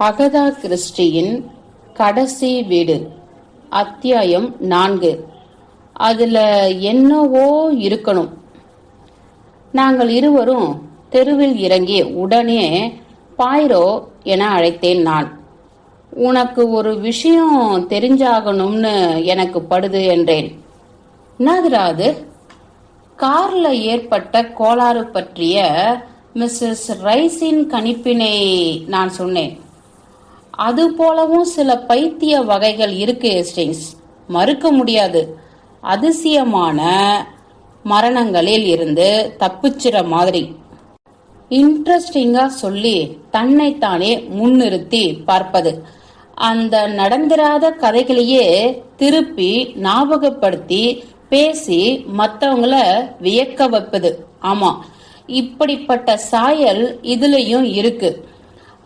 Agatha கிறிஸ்டியின் கடைசி வீடு அத்தியாயம் நான்கு. அதுல என்னவோ இருக்கணும். நாங்கள் இருவரும் தெருவில் இறங்கி உடனே பாய்ரோ என அழைத்தேன் நான். உனக்கு ஒரு விஷயம் தெரிஞ்சாகணும்னு எனக்கு படுது என்றேன். நதுராது கார்ல ஏற்பட்ட கோளாறு பற்றிய மிஸ்ஸஸ் ரைஸின் கணிப்பினை நான் சொன்னேன். அது போலவும் சில பைத்திய வகைகள் இருக்கு ஹேஸ்டிங்ஸ் மறுக்க முடியாது. அதிசயமான மரணங்களில் இருந்து தப்பிச்சிற மாதிரி. இன்ட்ரெஸ்டிங்கா சொல்லி தன்னைத்தானே முன்னிறுத்தி பார்ப்பது. அந்த நடந்திராத கதைகளையே திருப்பி ஞாபகப்படுத்தி பேசி மற்றவங்கள வியக்க வைப்பது. ஆமா இப்படிப்பட்ட சாயல் இதுலயும் இருக்கு.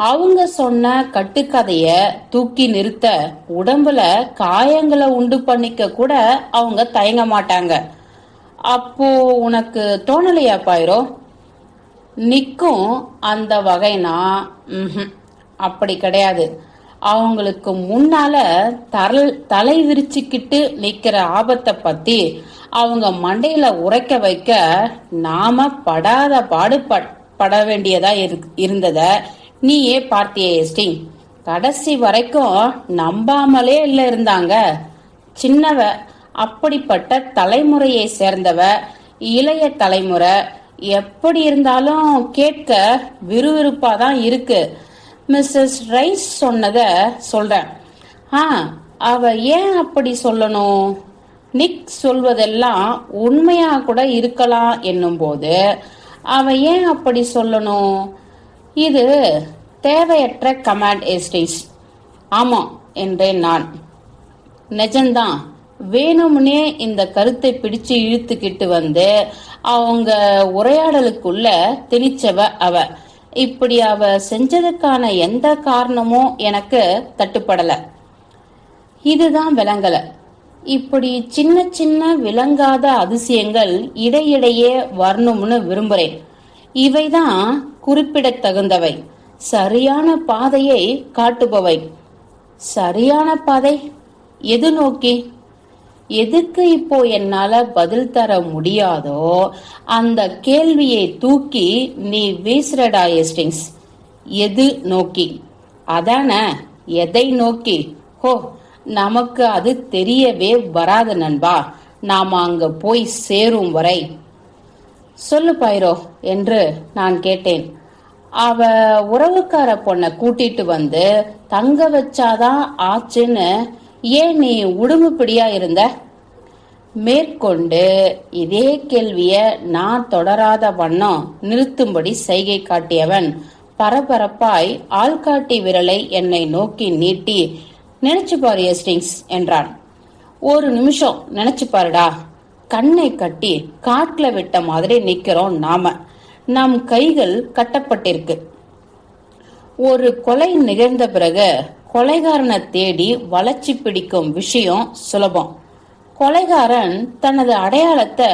அவங்க சொன்ன கட்டுக்கதைய தூக்கி நிறுத்த உடம்புல காயங்களை உண்டு பண்ணிக்க கூட அவங்க தயங்க மாட்டாங்க. அப்போ உனக்கு தோணலையா பாயிரோ? நிக்கும் அந்த வகைனா அப்படி கிடையாது. அவங்களுக்கு முன்னால தலை தலை விரிச்சுக்கிட்டு நிக்கிற ஆபத்தை பத்தி அவங்க மண்டையில உரைக்க வைக்க நாம படாத பாடு பட்- பட வேண்டியதா இரு- நீயே பார்த்தியே எஸ்டிங் கடைசி வரைக்கும் நம்பாமலே இல்லை இருந்தாங்க. சின்னவ அப்படிப்பட்ட தலைமுறையை சேர்ந்தவ இளைய தலைமுறை எப்படி இருந்தாலும் கேட்க விறுவிறுப்பா தான் இருக்கு. மிஸ்ஸஸ் ரைஸ் சொன்னத சொல்றேன். ஆ அவ ஏன் அப்படி சொல்லணும்? நிக் சொல்வதெல்லாம் உண்மையா கூட இருக்கலாம் என்னும்போது. அவ ஏன் அப்படி சொல்லணும்? இது தேவையற்ற கமாண்ட் எஸ்டேஸ் ஆமாம் என்றேன் நான். நிஜம்தான் வேணும்னே இந்த கருத்தை பிடிச்சு இழுத்துக்கிட்டு வந்து அவங்க உரையாடலுக்குள்ள திணிச்சவ அவ. இப்படி அவ செஞ்சதுக்கான எந்த காரணமும் எனக்கு தட்டுப்படல. இதுதான் விளங்கல இப்படி சின்ன சின்ன விளங்காத அதிசயங்கள் இடையிடையே வரணும்னு விரும்புறேன். இவைதான் குறிப்பிடத்தகுந்தவை. சரியான பாதையை காட்டுபவை. சரியான பாதை எது நோக்கி? எதுக்கு இப்போ என்னால பதில் தர முடியாதோ அந்த கேள்வியை தூக்கி நீ வீசுறடா எஸ்டிங்ஸ் எது நோக்கி? அதானே எதை நோக்கி? ஹோ நமக்கு அது தெரியவே வராது நண்பா. நாம அங்க போய் சேரும் வரை சொல்லு பைரோ என்று நான் கேட்டேன். அவ உறவுக்கார பொண்ணை கூட்டிட்டு வந்து தங்க வச்சாதான் ஆச்சுன்னு ஏன் நீ உடும்புப்பிடியா இருந்த? மேற்கொண்டு இதே கேள்விய நான் தொடராத வண்ணம் நிறுத்தும்படி சைகை காட்டியவன் பரபரப்பாய் ஆள்காட்டி விரலை என்னை நோக்கி நீட்டி நினைச்சு பாரு எஸ்டிங்ஸ் என்றான். ஒரு நிமிஷம் நினைச்சு பாருடா கண்ணை கட்டி காட்டில் விட்ட மாதிரி நிற்கிறோம் நாம. நம் கைகள் கட்டப்பட்டிருக்கு. ஒரு கொலை நிகழ்ந்த பிறகு கொலைகாரனை தேடி வளர்ச்சி பிடிக்கும் விஷயம் சுலபம். கொலைகாரன் தனது அடையாளத்தை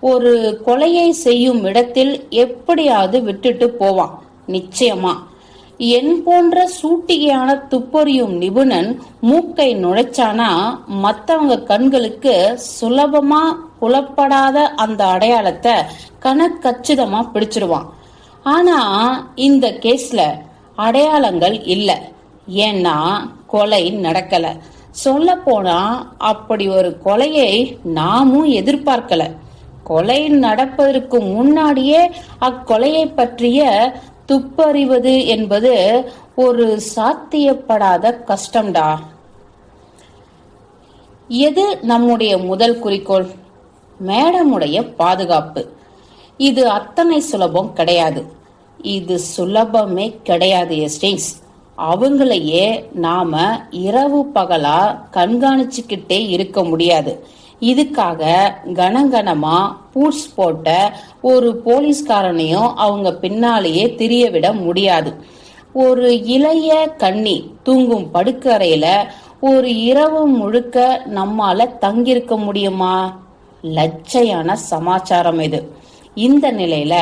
ஒரு கொலையை செய்யும் இடத்தில் எப்படியாவது விட்டுட்டு போவான். நிச்சயமா. என் போன்ற சூட்டிகையான துப்பறியும் நிபுணன் மூக்கை நுழைச்சானா மத்தவங்க கண்களுக்கு சுலபமா புலப்படாத அந்த அடையாளத்தை கணக்கச்சிதமா பிடிச்சிருவான். ஆனா இந்த கேஸ்ல அடையாளங்கள் இல்ல. ஏன்னா கொலை நடக்கல. சொல்ல போனா அப்படி ஒரு கொலையை நாமும் எதிர்பார்க்கல. கொலை நடப்பதற்கு முன்னாடியே அக்கொலையை பற்றிய துப்பறிவது என்பது ஒரு சாத்தியப்படாத கஷ்டம்டா. எது நம்முடைய முதல் குறிக்கோள்? மேடமுடைய பாதுகாப்பு. இது அத்தனை சுலபம் கிடையாது. இது சுலபமே கிடையாது எஸ்டிங்ஸ் அவங்களையே நாம இரவு பகலா கண்காணிச்சுக்கிட்டே இருக்க முடியாது. இதுக்காக கனகனமா பூட்ஸ் போட்ட ஒரு போலீஸ்காரனையும் அவங்க பின்னாலேயே திரிய விட முடியாது. ஒரு இளைய கண்ணி தூங்கும் படுக்கறையில ஒரு இரவு முழுக்க நம்மால தங்கியிருக்க முடியுமா? லட்சையான சமாச்சாரம் இது. இந்த நிலையில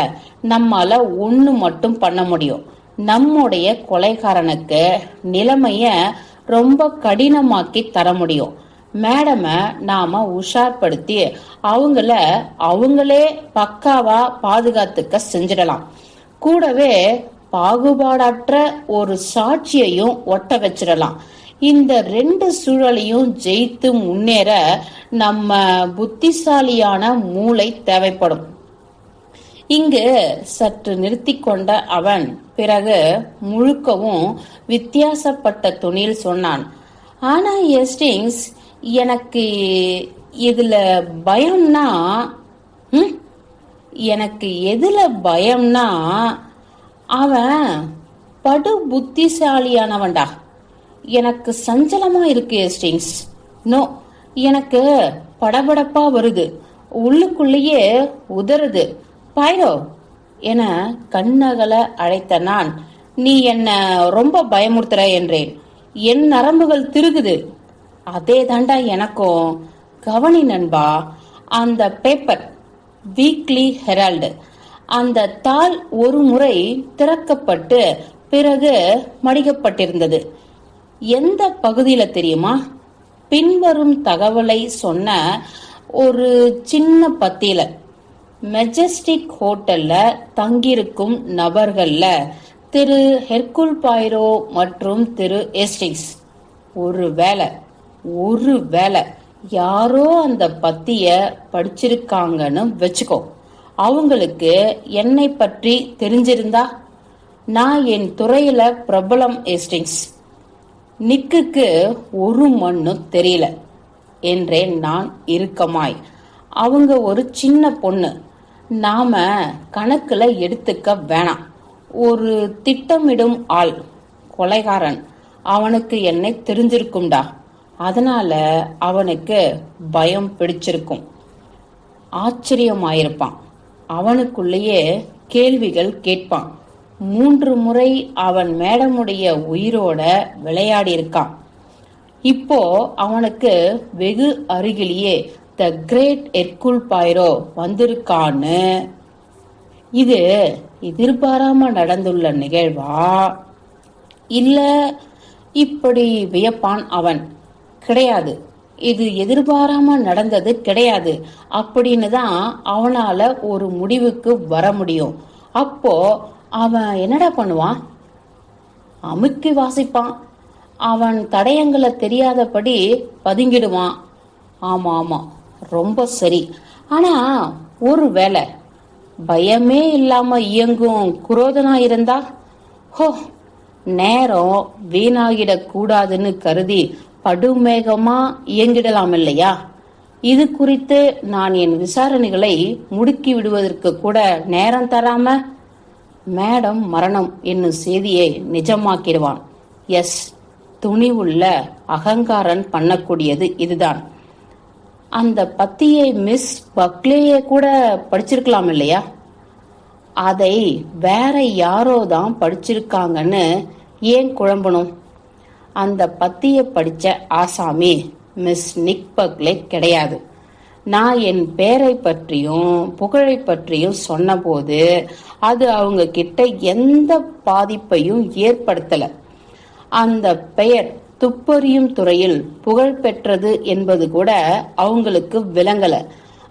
நம்மால ஒண்ணு மட்டும் பண்ண முடியும். நம்முடைய கொலைகாரனுக்கு நிலைமைய ரொம்ப கடினமாக்கி தர முடியும். மேடம நாம உஷார்படுத்தி அவங்கள அவங்களே பக்காவா பாதுகாத்துக்க செஞ்சிடலாம். கூடவே பாகுபாடற்ற ஒரு சாட்சியையும் ஒட்ட வச்சிடலாம். இந்த ரெண்டு சூழலையும் ஜெயித்து முன்னேற நம்ம புத்திசாலியான மூளை தேவைப்படும். இங்கு சற்று நிறுத்தி கொண்ட அவன் பிறகு முழுக்கவும் வித்தியாசப்பட்ட துணியில் சொன்னான். ஆனா எஸ்டிங்ஸ் எனக்கு இதுல பயம்னா ம், எனக்கு எதுல பயம்னா அவன் படு புத்திசாலியானவன்டா எனக்கு சஞ்சலமா இருக்கு எஸ்டிங்ஸ் நோ எனக்கு படபடப்பா வருது. உள்ளுக்குள்ளேயே உதறுது. பாயிரோ என கண்ணகல அழைத்த நான். நீ என்ன ரொம்ப பயமுறுத்துற என்றேன். என் நரம்புகள் திருகுது. அதே தாண்டா எனக்கும். கவனி நண்பா அந்த பேப்பர் வீக்லி ஹெரால்டு அந்த தாள் ஒரு முறை திறக்கப்பட்டு பிறகு மடிக்கப்பட்டிருந்தது. எந்த பகுதியில தெரியுமா? பின்வரும் தகவலை சொன்ன ஒரு சின்ன பத்தியில. மெஜஸ்டிக் ஹோட்டல்ல தங்கியிருக்கும் நபர்கள்ல திரு ஹெர்குல் பாய்ரோ மற்றும் திரு எஸ்டிங்ஸ் ஒரு வேலை ஒரு வேலை யாரோ அந்த பத்திய படிச்சிருக்காங்கன்னு வச்சுக்கோ. அவங்களுக்கு என்னை பற்றி தெரிஞ்சிருந்தா? நான் என் துறையில பிரபலம் ஏஸ்டிங்ஸ் நிக்குக்கு ஒரு மண்ணும் தெரியல. என்றேன் நான் இறுக்கமாய். அவங்க ஒரு சின்ன பொண்ணு. நாம கணக்குல எடுத்துக்க வேணாம். ஒரு திட்டமிடும் ஆள் கொலைகாரன். அவனுக்கு என்னை தெரிஞ்சிருக்கும்டா. அதனால அவனுக்கு பயம் பிடிச்சிருக்கும். ஆச்சரியமாயிருப்பான். அவனுக்குள்ளேயே கேள்விகள் கேட்பான். மூன்று முறை அவன் மேடமுடைய உயிரோட விளையாடி இருக்கான் இப்போ அவனுக்கு வெகு அருகிலேயே த கிரேட் எர்குல் பாயிரோ வந்திருக்கான்னு. இது எதிர்பாராம நடந்துள்ள நிகழ்வா? இல்ல இப்படி வியப்பான் அவன்? கிடையாது. இது எதிர்பாராம நடந்தது கிடையாது. அப்படின்னு தான் அவனால ஒரு முடிவுக்கு வர முடியும். அப்போ அவன் என்னடா பண்ணுவான்? அமுக்கி வாசிப்பான். அவன் தடயங்களை தெரியாதபடி பதுங்கிடுவான். ஆமா ஆமா. ரொம்ப சரி. ஆனா ஒரு வேலை பயமே இல்லாம இயங்கும் குரோதனா இருந்தா? ஹோ நேரம் வீணாகிடக் கூடாதுன்னு கருதி படுமேகமா இயங்கிடலாம் இல்லையா இது குறித்து நான் என் விசாரணைகளை முடுக்கி விடுவதற்கு கூட நேரம் தராம? மேடம் மரணம் என்னும் செய்தியை நிஜமாக்கிடுவான். எஸ். துணிவுள்ள அகங்காரன் பண்ணக்கூடியது இதுதான். அந்த பத்தியை மிஸ் பக்லேயே கூட படிச்சிருக்கலாம் இல்லையா அதை வேற யாரோ தான் படிச்சிருக்காங்கன்னு ஏன் குழம்பணும்? அந்த பத்தியை படிச்ச ஆசாமி மிஸ் நிக் பக்லே கிடையாது. நான் என் பேரை பற்றியும் புகழை பற்றியும் சொன்னபோது அது அவங்க கிட்ட எந்த பாதிப்பையும் ஏற்படுத்தல. அந்த பெயர் துப்பறியும் துறையில் புகழ் பெற்றது என்பது கூட அவங்களுக்கு விளங்கல.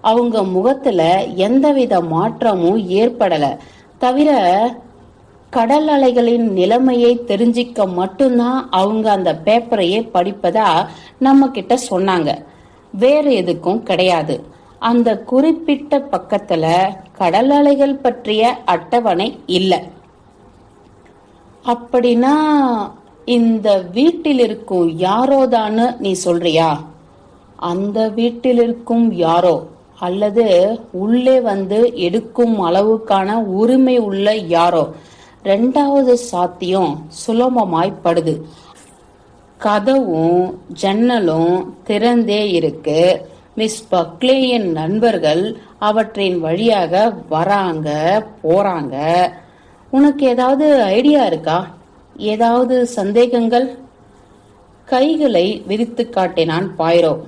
அவங்க முகத்துல எந்தவித மாற்றமும் ஏற்படல. தவிர கடல் அலைகளின் நிலைமையை தெரிஞ்சிக்க மட்டும்தான் அவங்க அந்த பேப்பரையே படிப்பதா நம்ம கிட்ட சொன்னாங்க. வேற எதுக்கும் கிடையாது. அந்த குறிப்பிட்ட பக்கத்துல கடல் அலைகள் பற்றிய அட்டவணை இல்லை. அப்படின்னா இந்த வீட்டில் இருக்கும் யாரோதான்னு நீ சொல்றியா? அந்த வீட்டில் இருக்கும் யாரோ? அல்லது உள்ளே வந்து எடுக்கும் அளவுக்கான உரிமை உள்ள யாரோ? ரெண்டாவது சாத்தியம் சுலபமாய்ப்படுது. கதவும் ஜன்னலும் திறந்தே இருக்கு. மிஸ் பக்லேயின் நண்பர்கள் அவற்றின் வழியாக வராங்க போறாங்க. உனக்கு ஏதாவது ஐடியா இருக்கா? ஏதாவது சந்தேகங்கள்? கைகளை விரித்து காட்டினான் பாயிரோ.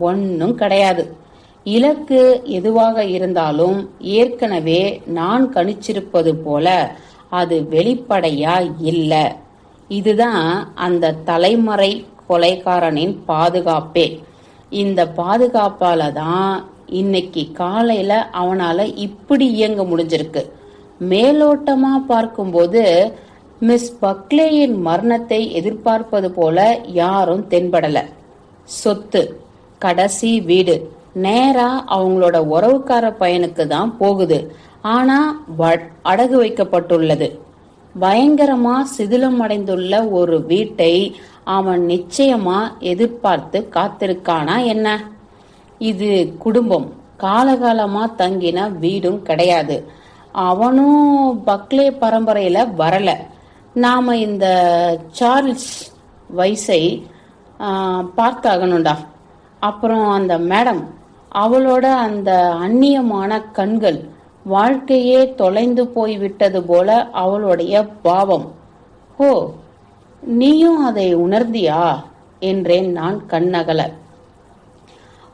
ஒன்னும் கிடையாது. இலக்கு எதுவாக இருந்தாலும் ஏற்கனவே நான் கணிச்சிருப்பது போல அது வெளிப்படையா இல்ல. இதுதான் அந்த தலைமறை கொலைகாரனின் பாதுகாப்பே. இந்த பாதுகாப்பால தான் இன்னைக்கு காலையில அவனால இப்படி இயங்க முடிஞ்சிருக்கு. மேலோட்டமா பார்க்கும்போது மிஸ் பக்லேயின் மரணத்தை எதிர்பார்ப்பது போல யாரும் தென்படல. சொத்து கடைசி வீடு நேரா அவங்களோட உறவுக்கார பையனுக்கு தான் போகுது. ஆனா வ- அடகு வைக்கப்பட்டுள்ளது. பயங்கரமா சிதிலம் அடைந்துள்ள ஒரு வீட்டை அவன் நிச்சயமா எதிர்பார்த்து காத்திருக்கானா என்ன? இது குடும்பம். காலகாலமா தங்கின வீடும் கிடையாது. அவனும் பக்லே பரம்பரையில வரல. நாம இந்த சார்ல்ஸ் வைஸை பார்த்தாகணும்டா. அப்புறம் அந்த மேடம் அவளோட அந்த அந்நியமான கண்கள் வாழ்க்கையே தொலைந்து போய் விட்டது போல அவளுடைய பாவம். ஓ நீயும் அதை உணர்ந்தியா? என்றேன் நான் கண்ணகல.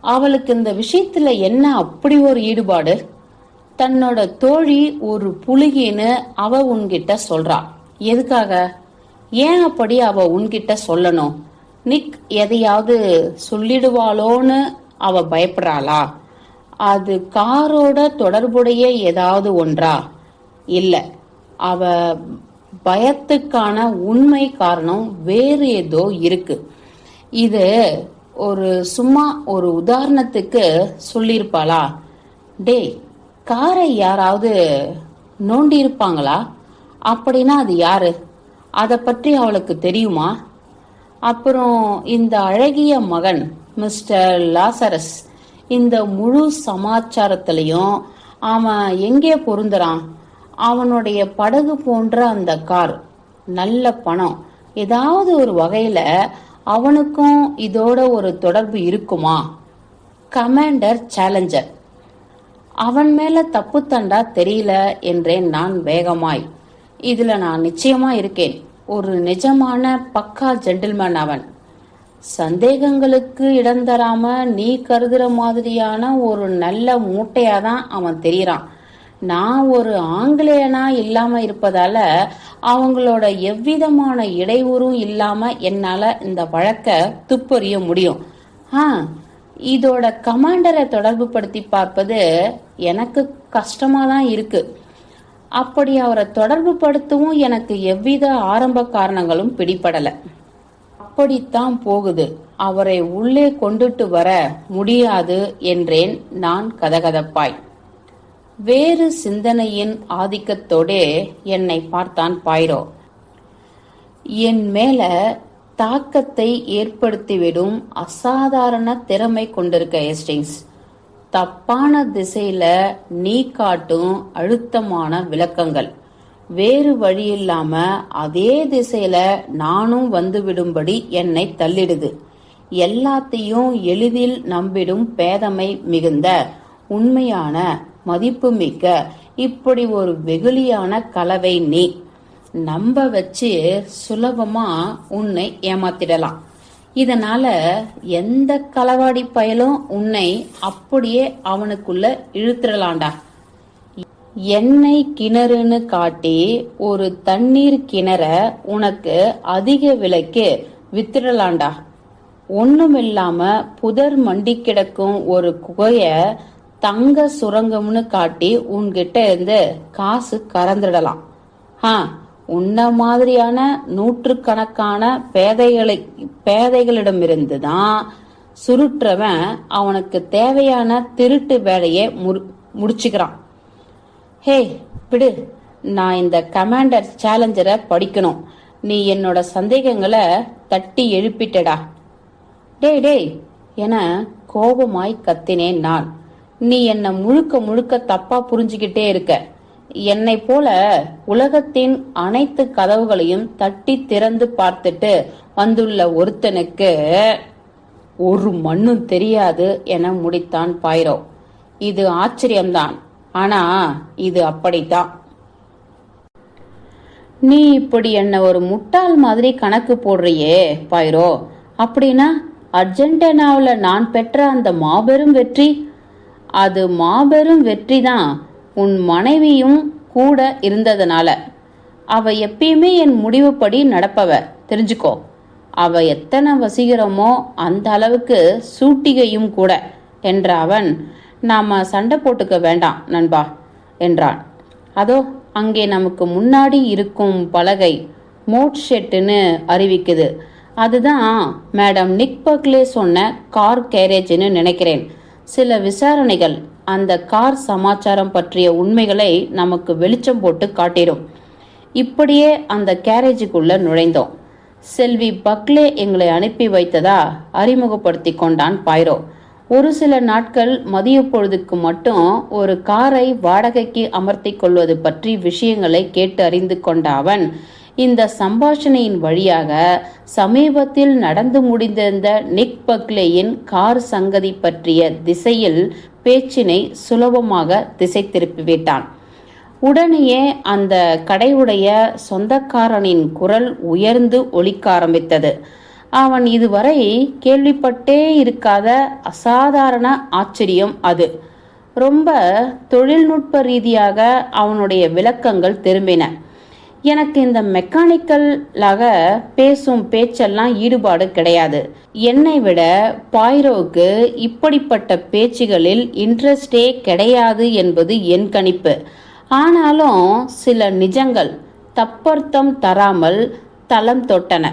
அவளுக்கு இந்த விஷயத்துல என்ன அப்படி ஒரு ஈடுபாடு? தன்னோட தோழி ஒரு புலிகின்னு அவ உன்கிட்ட சொல்றா. எதுக்காக? ஏன் அப்படி அவ உன்கிட்ட சொல்லணும்? நிக் எதையாவது சொல்லிடுவாளோன்னு அவ பயப்படுறாளா? அது காரோட தொடர்புடைய ஏதாவது ஒன்றா? இல்ல. அவ பயத்துக்கான உண்மை காரணம் வேறு ஏதோ இருக்கு. இது ஒரு சும்மா ஒரு உதாரணத்துக்கு சொல்லியிருப்பாளா? டேய் காரை யாராவது நோண்டி இருப்பாங்களா அப்படின்னா அது யாரு? அதை பற்றி அவளுக்கு தெரியுமா? அப்புறம் இந்த அழகிய மகன் மிஸ்டர் லாசரஸ் இந்த முழு சமாச்சாரத்திலையும் அவன் எங்கே பொருந்துறான்? அவனுடைய படகு போன்ற அந்த கார் நல்ல பணம் ஏதாவது ஒரு வகையில அவனுக்கும் இதோட ஒரு தொடர்பு இருக்குமா? கமாண்டர் சேலஞ்சர் அவன் மேல தப்பு தண்டா தெரியல என்றேன் நான் வேகமாய். இதுல நான் நிச்சயமா இருக்கேன். ஒரு நிஜமான பக்கா ஜென்டில்மேன் அவன். சந்தேகங்களுக்கு இடம் தராம நீ கருதுற மாதிரியான ஒரு நல்ல மூட்டையா தான் அவன் தெரியறான். நான் ஒரு ஆங்கிலேயனா இல்லாம இருப்பதால அவங்களோட எவ்விதமான இடையூறும் இல்லாம என்னால இந்த வழக்க துப்பறிய முடியும். ஆ இதோட கமாண்டரை தொடர்பு படுத்தி பார்ப்பது எனக்கு கஷ்டமா தான் இருக்கு. அப்படி அவரை தொடர்பு படுத்தவும் எனக்கு எவ்வித ஆரம்ப காரணங்களும் பிடிபடல. அப்படித்தான் போகுது. அவரை உள்ளே கொண்டுட்டு வர முடியாது என்றேன் நான் கதகதப்பாய். வேறு சிந்தனையின் ஆதிக்கத்தோடே என்னை பார்த்தான் பாயிரோ. என் மேல தாக்கத்தை ஏற்படுத்திவிடும் அசாதாரண திறமை கொண்டிருக்க எஸ்டிங்ஸ் தப்பான திசையில நீ காட்டும் அழுத்தமான விளக்கங்கள். வேறு வழி இல்லாம அதே திசையில நானும் வந்துவிடும்படி என்னை தள்ளிடுது. எல்லாத்தையும் எளிதில் நம்பிடும் பேதமை மிகுந்த உண்மையான மதிப்புமிக்க இப்படி ஒரு வெகுளியான கலவை நீ. நம்ப வச்சு சுலபமா உன்னை ஏமாத்திடலாம். இதனால எந்த களவாடி பயலும் உன்னை அப்படியே அவனுக்குள்ள இழுத்துடலாண்டா எண்ணெய் கிணறுன்னு காட்டி ஒரு தண்ணீர் கிணற உனக்கு அதிக விலைக்கு வித்துடலாம்டா. ஒண்ணுமில்லாம புதர் மண்டி கிடக்கும் ஒரு குகைய தங்க சுரங்கம்னு காட்டி உன்கிட்ட இருந்து காசு கறந்துடலாம். ஆ உன்ன மாதிரியான நூற்றுக்கணக்கான பேதைகளை பேதைகளிடமிருந்து தான் சுருட்டுறவன் அவனுக்கு தேவையான திருட்டு வேலையை முடிச்சுக்கிறான். ஹே பிடு நான் இந்த கமாண்டர் சேலஞ்சரை படிக்கணும். நீ என்னோட சந்தேகங்களை தட்டி எழுப்பிட்டடா. டேய் டேய் என கோபமாய் கத்தினேன் நான். நீ என்ன முழுக்க முழுக்க தப்பா புரிஞ்சுக்கிட்டே இருக்க. என்னை போல உலகத்தின் அனைத்து கதவுகளையும் தட்டி திறந்து பார்த்துட்டு வந்துள்ள ஒருத்தனுக்கு ஒரு மண்ணும் தெரியாது என முடித்தான் பாயிரோ. இது ஆச்சரியம்தான். ஆனா இது அப்படித்தான். நீ இப்படி என்ன ஒரு முட்டாள் மாதிரி கணக்கு போடுறியே பாயிரோ? அப்படின்னா அர்ஜென்டினாவில் நான் பெற்ற அந்த மாபெரும் வெற்றி அது மாபெரும் வெற்றி தான் உன் மனைவியும் கூட இருந்ததுனால அவ எப்பயுமே என் முடிவுப்படி நடப்பவ. தெரிஞ்சுக்கோ. அவ எத்தனை வசீகரமோ அந்த அளவுக்கு சூட்டிகையும் கூட. என்ற அவன் நாம சண்டை போட்டுக்க வேண்டாம் நண்பா என்றான். அதோ அங்கே நமக்கு முன்னாடி இருக்கும் பலகை மோட் ஷெட்டுன்னு அறிவிக்குது. அதுதான் மேடம் நிக் பக்லே சொன்ன கார் கேரேஜ்னு நினைக்கிறேன். சில விசாரணைகள் அந்த கார் சமாச்சாரம் பற்றிய உண்மைகளை நமக்கு வெளிச்சம் போட்டு காட்டிடும். இப்படியே அந்த கேரேஜுக்குள்ள நுழைந்தோம். செல்வி பக்லே எங்களை அனுப்பி வைத்ததா அறிமுகப்படுத்தி கொண்டான் பாய்ரோ. ஒரு சில நாட்கள் மதிய பொழுதுக்கு மட்டும் ஒரு காரை வாடகைக்கு அமர்த்தி கொள்வது பற்றி விஷயங்களை கேட்டு அறிந்து கொண்ட அவன் இந்த சம்பாஷணையின் வழியாக சமீபத்தில் நடந்து முடிந்திருந்த நிக் பக்லேயின் கார் சங்கதி பற்றிய திசையில் பேச்சினை சுலபமாக திசை திருப்பிவிட்டான். உடனேயே அந்த கடையுடைய சொந்தக்காரனின் குரல் உயர்ந்து ஒலிக்க ஆரம்பித்தது. அவன் இதுவரை கேள்விப்பட்டே இருக்காத அசாதாரண ஆச்சரியம் அது. ரொம்ப தொழில்நுட்ப ரீதியாக அவனுடைய விளக்கங்கள் திரும்பின. எனக்கு இந்த மெக்கானிக்கலாக பேசும் பேச்செல்லாம் ஈடுபாடு கிடையாது. என்னை விட பாய்ரோவுக்கு இப்படிப்பட்ட பேச்சுகளில் இன்ட்ரெஸ்டே கிடையாது என்பது என் கணிப்பு. ஆனாலும் சில நிஜங்கள் தப்பர்த்தம் தராமல் தளம் தொட்டன.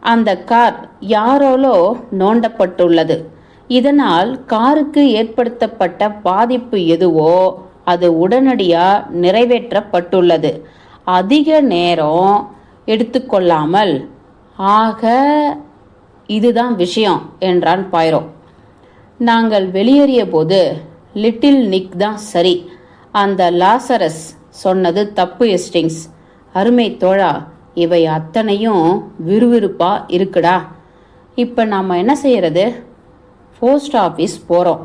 அந்த கார் யாரோலோ நோண்டப்பட்டுள்ளது. இதனால் காருக்கு ஏற்படுத்தப்பட்ட பாதிப்பு எதுவோ அது உடனடியாக நிறைவேற்றப்பட்டுள்ளது. அதிக நேரம் எடுத்துக்கொள்ளாமல் ஆக இதுதான் விஷயம் என்றான் பாய்ரோ. நாங்கள் வெளியேறிய போது லிட்டில் நிக் தான் சரி. அந்த லாசரஸ் சொன்னது தப்பு எஸ்டிங்ஸ் அருமை தோழா இவை அத்தனையும் விறுவிறுப்பா இருக்குடா. இப்போ நாம் என்ன செய்யறது? போஸ்ட் ஆஃபீஸ் போகிறோம்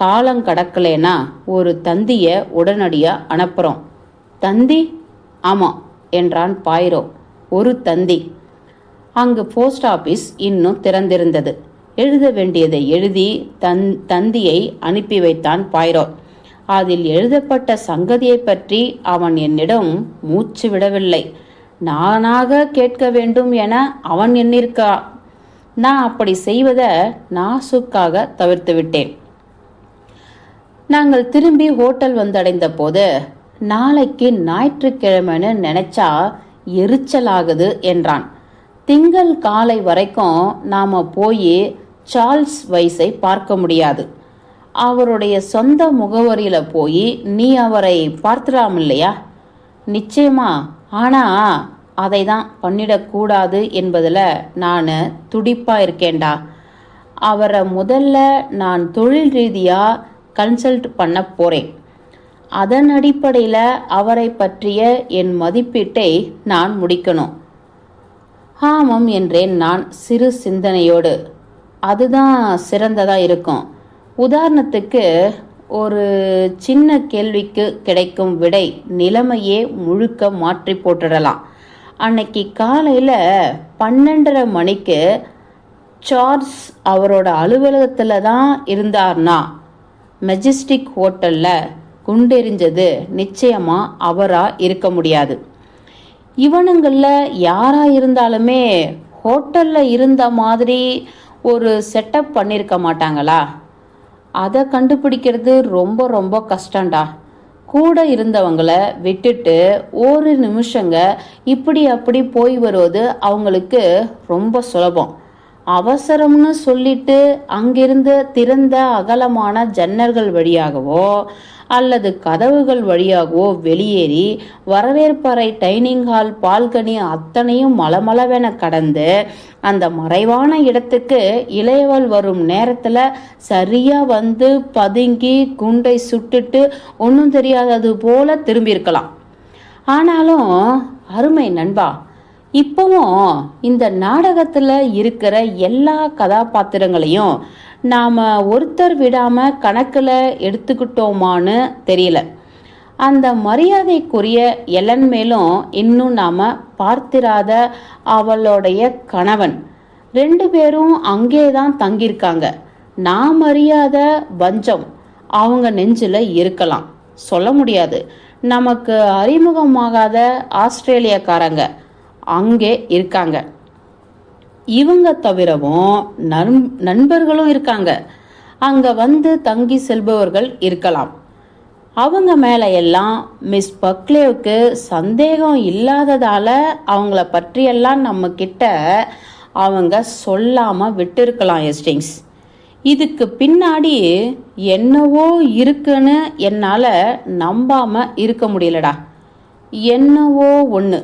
காலம் கடக்கலைன்னா ஒரு தந்தியை உடனடியாக அனுப்புகிறோம் தந்தி? ஆமாம் என்றான் பாய்ரோ. ஒரு தந்தி. அங்கு போஸ்ட் ஆபீஸ் இன்னும் திறந்திருந்தது. எழுத வேண்டியதை எழுதி தன் தந்தியை அனுப்பி வைத்தான் பாய்ரோ. அதில் எழுதப்பட்ட சங்கதியை பற்றி அவன் என்னிடம் மூச்சு விடவில்லை. நானாக கேட்க வேண்டும் என அவன் எண்ணிருக்கா? நான் அப்படி செய்வதை நாசுக்காக தவிர்த்து விட்டேன். நாங்கள் திரும்பி ஹோட்டல் வந்தடைந்த போது நாளைக்கு ஞாயிற்றுக்கிழமைன்னு நினைச்சா எரிச்சலாகுது என்றான். திங்கள் காலை வரைக்கும் நாம போய் சார்ல்ஸ் வைஸை பார்க்க முடியாது. அவருடைய சொந்த முகவரியில போய் நீ அவரை பார்த்துடாம இல்லையா? நிச்சயமா. ஆனா அதை தான் பண்ணிடக்கூடாது என்பதில் நான் துடிப்பாக இருக்கேன்டா. அவரை முதல்ல நான் தொழில் ரீதியாக கன்சல்ட் பண்ண போகிறேன் அதன் அடிப்படையில் அவரை பற்றிய என் மதிப்பீட்டை நான் முடிக்கணும். ஆமாம் என்றேன் நான் சிறு சிந்தனையோடு. அதுதான் சிறந்ததாக இருக்கும். உதாரணத்துக்கு ஒரு சின்ன கேள்விக்கு கிடைக்கும் விடை நிலைமையே முழுக்க மாற்றி போட்டுடலாம். அன்னைக்கு காலையில் பன்னெண்டரை மணிக்கு சார்ஸ் அவரோட அலுவலகத்தில் தான் இருந்தார்னா மெஜஸ்டிக் ஹோட்டலில் குண்டெறிஞ்சது நிச்சயமா அவரா இருக்க முடியாது. இவனுங்களில் யாரா இருந்தாலுமே ஹோட்டல்ல இருந்த மாதிரி ஒரு செட்டப் பண்ணியிருக்க மாட்டாங்களா? அதை கண்டுபிடிக்கிறது ரொம்ப ரொம்ப கஷ்டம்டா. கூட இருந்தவங்கள விட்டுட்டு ஒரு நிமிஷங்க இப்படி அப்படி போய் வருவது அவங்களுக்கு ரொம்ப சுலபம். அவசரம்னு சொல்லிட்டு அங்கிருந்து திறந்த அகலமான ஜன்னல்கள் வழியாகவோ அல்லது கதவுகள் வழியாகவோ வெளியேறி வரவேற்பறை டைனிங் ஹால் பால்கனி அத்தனையும் மலமளவென கடந்து அந்த மறைவான இடத்துக்கு இளையவள் வரும் நேரத்துல சரியா வந்து பதுங்கி குண்டை சுட்டுட்டு ஒன்றும் தெரியாதது போல திரும்பியிருக்கலாம். ஆனாலும் அருமை நண்பா இப்பவும் இந்த நாடகத்துல இருக்கிற எல்லா கதாபாத்திரங்களையும் நாம் ஒருத்தர் விடாமல் கணக்கில் எடுத்துக்கிட்டோமான்னு தெரியல. அந்த மரியாதைக்குரிய எலன் மேலும் இன்னும் நாம் பார்த்திராத அவளுடைய கணவன். ரெண்டு பேரும் அங்கே தான் தங்கியிருக்காங்க. நாம் அறியாத வஞ்சம் அவங்க நெஞ்சில் இருக்கலாம். சொல்ல முடியாது. நமக்கு அறிமுகமாகாத ஆஸ்திரேலியக்காரங்க அங்கே இருக்காங்க. இவங்க தவிரவும் நண் நண்பர்களும் இருக்காங்க. அங்க வந்து தங்கி செல்பவர்கள் இருக்கலாம். அவங்க மேல எல்லாம் மிஸ் பக்லேவுக்கு சந்தேகம் இல்லாததால அவங்கள பற்றியெல்லாம் நம்ம கிட்ட அவங்க சொல்லாம விட்டுருக்கலாம் எஸ்டிங்ஸ் இதுக்கு பின்னாடி என்னவோ இருக்குன்னு என்னால நம்பாம இருக்க முடியலடா. என்னவோ ஒன்று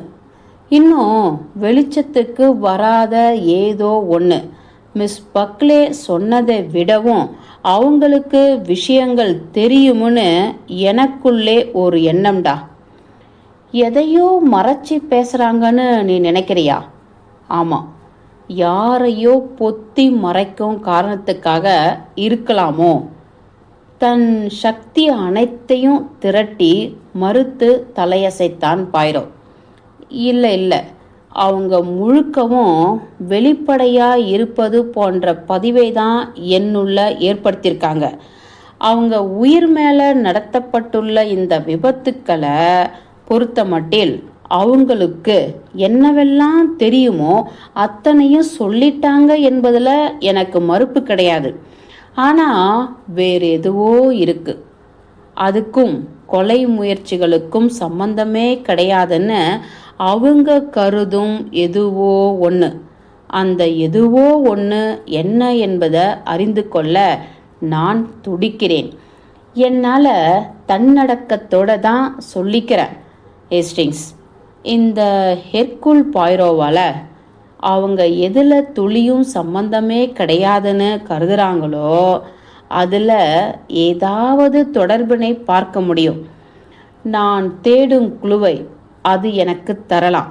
இன்னும் வெளிச்சத்துக்கு வராத ஏதோ ஒன்று மிஸ் பக்லே சொன்னதை விடவும் அவங்களுக்கு விஷயங்கள் தெரியும்னு எனக்குள்ளே ஒரு எண்ணம்டா. எதையோ மறைச்சி பேசுகிறாங்கன்னு நீ நினைக்கிறியா? ஆமாம் யாரையோ பொத்தி மறைக்கும் காரணத்துக்காக இருக்கலாமோ? தன் சக்தி அனைத்தையும் திரட்டி மறுத்து தலையசைத்தான் பாயிரோ. இல்லை இல்லை. அவங்க முழுக்கவும் வெளிப்படையாக இருப்பது போன்ற பதிவை தான் என்னுள்ள ஏற்படுத்தியிருக்காங்க. அவங்க உயிர் மேலே நடத்தப்பட்டுள்ள இந்த விபத்துக்களை பொறுத்த மட்டில் அவங்களுக்கு என்னவெல்லாம் தெரியுமோ அத்தனையும் சொல்லிட்டாங்க என்பதில் எனக்கு மறுப்பு கிடையாது. ஆனால் வேறு எதுவோ இருக்கு. அதுக்கும் கொலை முயற்சிகளுக்கும் சம்பந்தமே கிடையாதுன்னு அவங்க கருதும் எதுவோ ஒன்று அந்த எதுவோ ஒன்று என்ன என்பதை அறிந்து கொள்ள நான் துடிக்கிறேன். என்னால் தன்னடக்கத்தோட தான் சொல்லிக்கிறேன் ஏஸ்டிங்ஸ் இந்த ஹெர்குல் பாய்ரோவால் அவங்க எதில் துளியும் சம்பந்தமே கிடையாதுன்னு கருதுகிறாங்களோ அதில் ஏதாவது தொடர்பினை பார்க்க முடியும். நான் தேடும் குழுவை அது எனக்கு தரலாம்.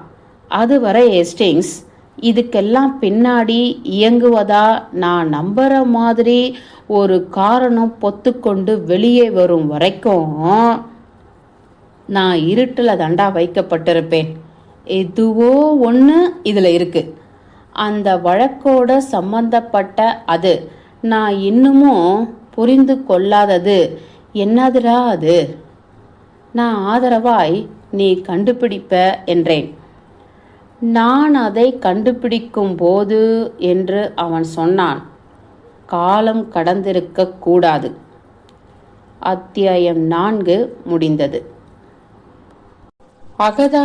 அதுவரை எஸ்டிங்ஸ் இதுக்கெல்லாம் பின்னாடி இயங்குவதா நான் நம்புற மாதிரி ஒரு காரணம் பொத்துக்கொண்டு வெளியே வரும் வரைக்கும் நான் இருட்டில் தண்டா வைக்கப்பட்டிருப்பேன். எதுவோ ஒன்று இதில் இருக்கு. அந்த வழக்கோட சம்பந்தப்பட்ட அது. நான் இன்னமும் புரிந்து கொள்ளாதது. என்னதுடா அது? நான் ஆதரவாய் நீ கண்டுபிடிப்ப என்றேன். நான் அதை கண்டுபிடிக்கும் போது என்று அவன் சொன்னான். காலம் கடந்திருக்க கூடாது. அத்தியாயம் நான்கு முடிந்தது. அகதா